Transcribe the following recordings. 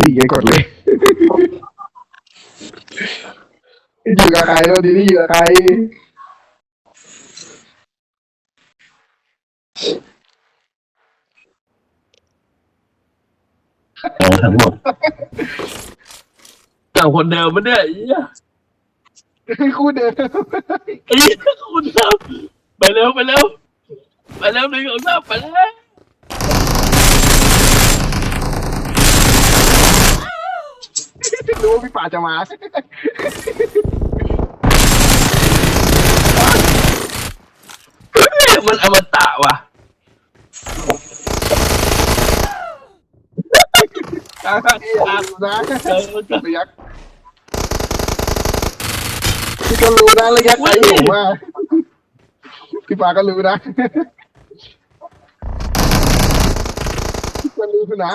ดีไงกดเลยอยู่กับใครแล้วดีนี่อยู่กับใครทั้งหมดจากคนเดิมมันเนี่ยไอ้เหี้ยคู่เดิมไอ้เหี้ยคนเดิมไปเร็วไปเร็วไปเร็วหนึ่งสองสามไปแล้ว รู้ว่าพี่ ป่าจะมามันอมตะว่ะอะอะนะเออมันก็ระยะพี่ก็รู้นะระยะไกลผมว่าพี่ป่าก็รู้นะพี่ก็รู้นะ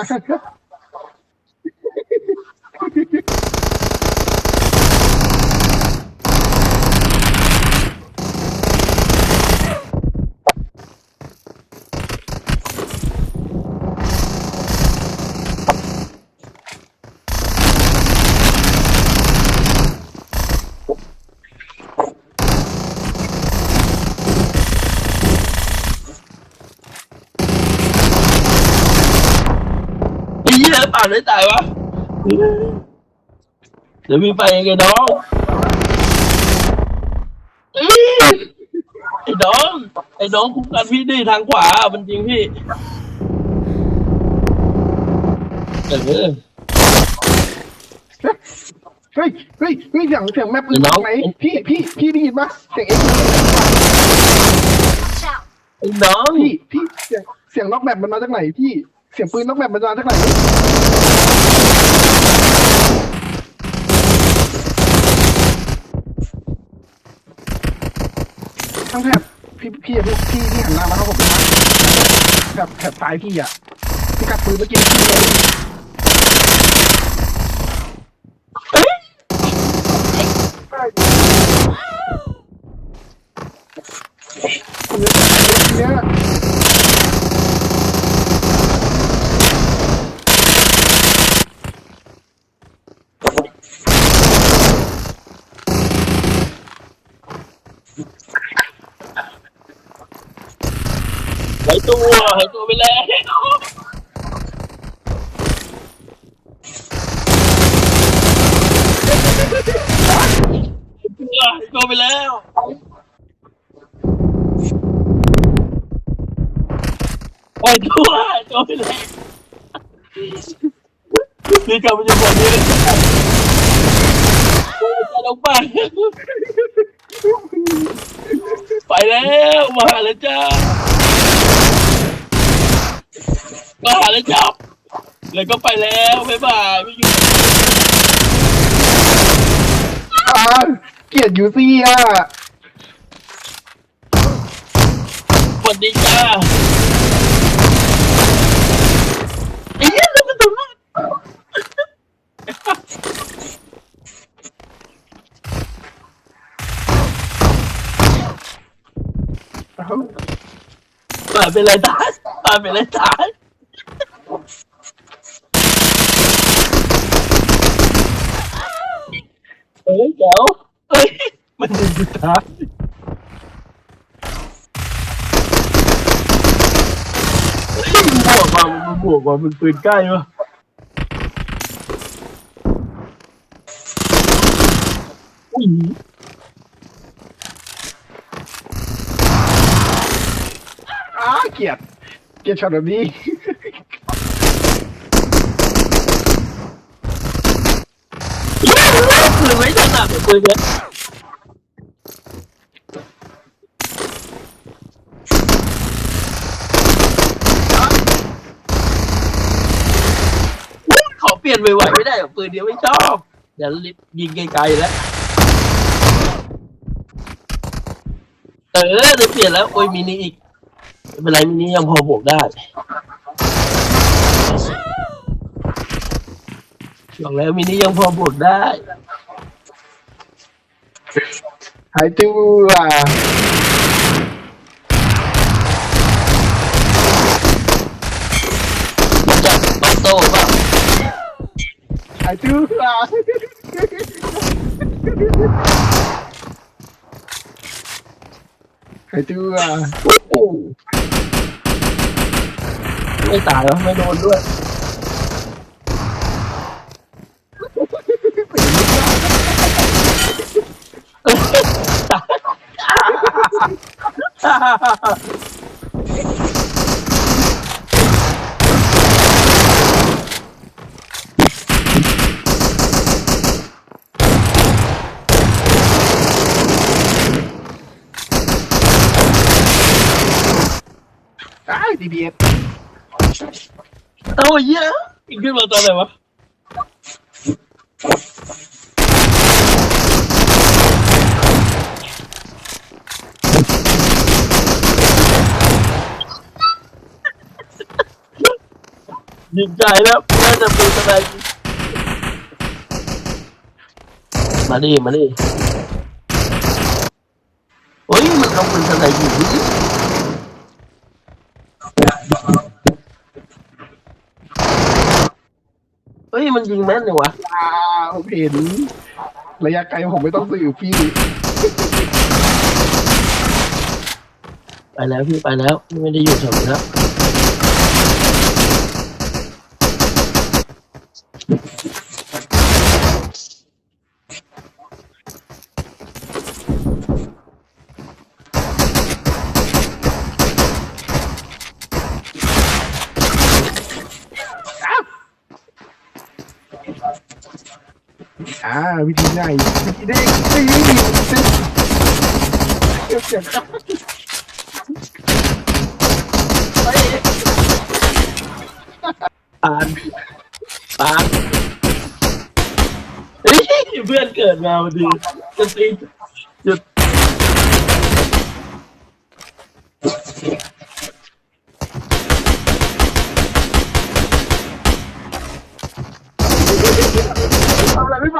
เหี้ยป่านไม่ตายวะ เดี๋ยวมีไปยังไงน้องเอ้ยไอ้น้อง ไอ้น้องคุ้มกันพี่ดีทางขวามันจริงพี่เออเฮ้ยเฮ้ยเฮ้ยเสียงเสียงแม่ปืนน้มาองจากไหนพี่พี่พี่ได้ยินปะเสียงเอ็กซ์ Watch out! ไอ้น้องพี่พี่เสียงเสียงนอกแบบมันมาจากไหนพี่ เสียงปืนนอกแบบมันมาจากไหนทั้งแถบพี่พี่พี่พี่พี่หันหน้ามาเข้าผมนะแถบแถบซ้ายพี่อะพี่กัดปืนเมื่อกี้พี่เลยผมจะเนี่ย ตัวหายตัวไปแล้วหายตัวไปแล้วหายตัวหายตัวไปแล้วนี่กำลับมาอยู่คนนี้จะลงไปไปแล้วมาหาแล้วจ้า มาหาแล้วจับ แล้วก็ไปแล้วบ๊ายบายไม่อยู่อ่าเกลียดยูซี่อะสวัสดีจ้าไอ้เหี้ยแล้วมันตัวมากเอ้าป่าเป็นไรตายป่าเป็นไรตาย เฮ้ยเดี๋ยวเฮ้ยมันดึงสุดท้ายเฮ้ยมันบวกว่ะมันบวกว่ะมันปืนใกล้วะอุ้ยอ้าเกลียดเกลียดช็อตแบบนี้ ปืนไม่ถนัดปืนเนี้ยขอเปลี่ยนไวๆไม่ได้หรอปืนเดียวไม่ชอบเดี๋ยวยิงไกลๆแล้ว เออได้เปลี่ยนแล้ว โอ้ยมินิอีกไม่เป็นไรมินิยังพอบวกได้ บอกแล้วมินิยังพอบวกได้หายตัวอะมันจะตอบโต้ป่ะไอ้จื้อไอ้จื้อโอ้โหไม่ตายวะไม่โดนด้วย ไอ้ดีบีเอส เอาเหี้ยอะอีกขึ้นมาตอนไหนวะ ดีใจแล้วน่าจะเป็นอะไรมาดิมาดิโอ้ยมันต้องเป็นอะไรอยู่นี่เฮ้ยมันยิงแม่นเลยวะอ่าผมเห็นระยะไกลผมไม่ต้องสื่อพี่ไปแล้วพี่ไปแล้วไม่ได้อยู่แถวนี้แล้ว วิธีง่ายวิธีเด้งตีเดี๋ยวเสียงดังปานปานเฮ้ยเพื่อนเกิดมาพอดีจะตีหยุด ทำอะ ไร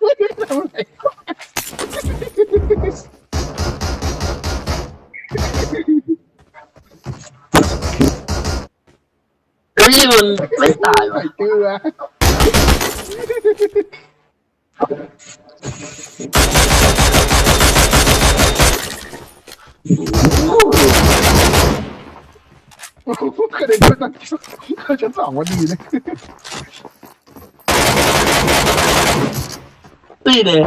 ไม่มาทำอะไรเฮ้ยมันไม่ตายวะไอ้เจือโอ้โหกระเด็นไปตั้งเข้าชั้นสองวันดีนะ ตีเลย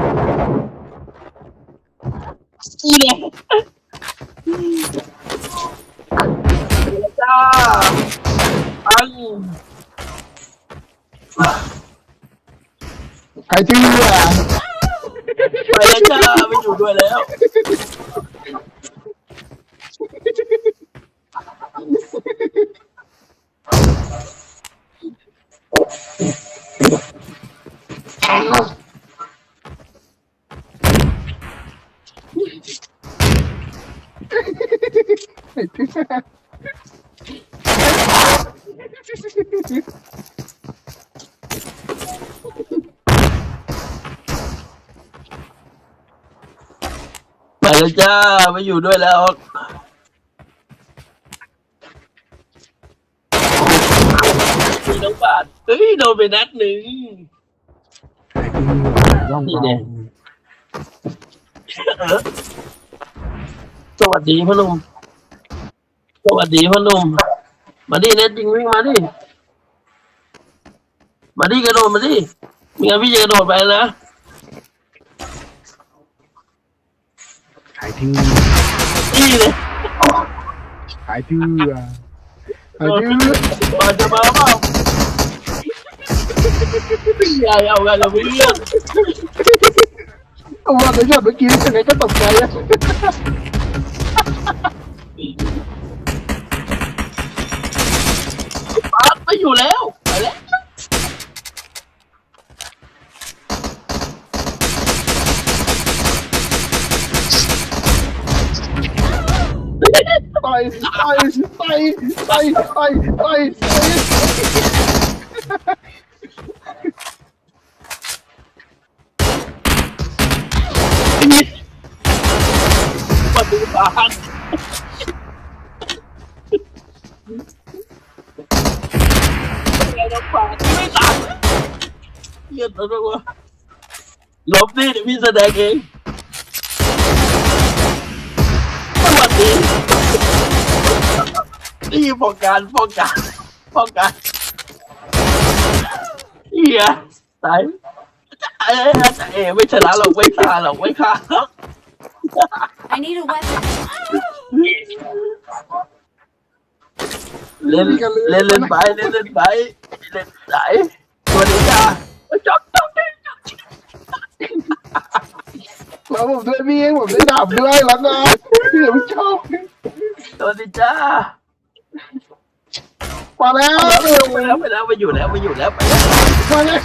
ตีเลยจ้าปังไอ้เจือไปแล้วจ้าไม่อยู่ด้วยแล้วไอ้เจื ไปแล้วจ้าไม่อยู่ด้วยแล้ว มีน้องบาทเฮ้ยโดนไปนัดหนึ่งไอ้เจือร่องนี่เบาเนี่ยเออสวัสดีพ่อหนุ่ม สวัสดีพ่อหนุ่มมาดิเน็ตจริงวิ่งมาดิ มาดิกระโดดมาดิไมีงั้นพี่จะกระโดดไปนะไอ้เจือนี่เลยไอ้เจือไอ้เจือมาจะมาเปล่าพี่ใหญ่เอากันกับเพื่อนเอาว่าแต่ยอดเมื่อกี้ยังไงก็ตกใจอะ อยู่แล้วไปแล้วต่อยต่อยต่อยต่อยต่อยต่อยต่อยมาดูปาดไงน้องปาดไม่ตาย เหี้ยตัวตัวหลบดิเดี๋ยว พี่แสดงเองสวัสดีนี่พอการพอการพอการเฮียตายเอ้ยเอ้ยไม่ชนะหรอกไม่ฆ่าหรอกไม่ฆ่าหรอก I need a weapon. เล่นเล่นเล่นไปเล่นเล่นไปเล่นไหนตัวนี้จ้าจ๊อกจ๊อกจ๊อกจ๊อก เราผมด้วยมีเองผมได้ดาบด้วยแล้วนะเดี๋ยวชอบโดนดิจ้ามาแล้วไปแล้วไปแล้วไปอยู่แล้วไปอยู่แล้วไปแล้วมาแล้ว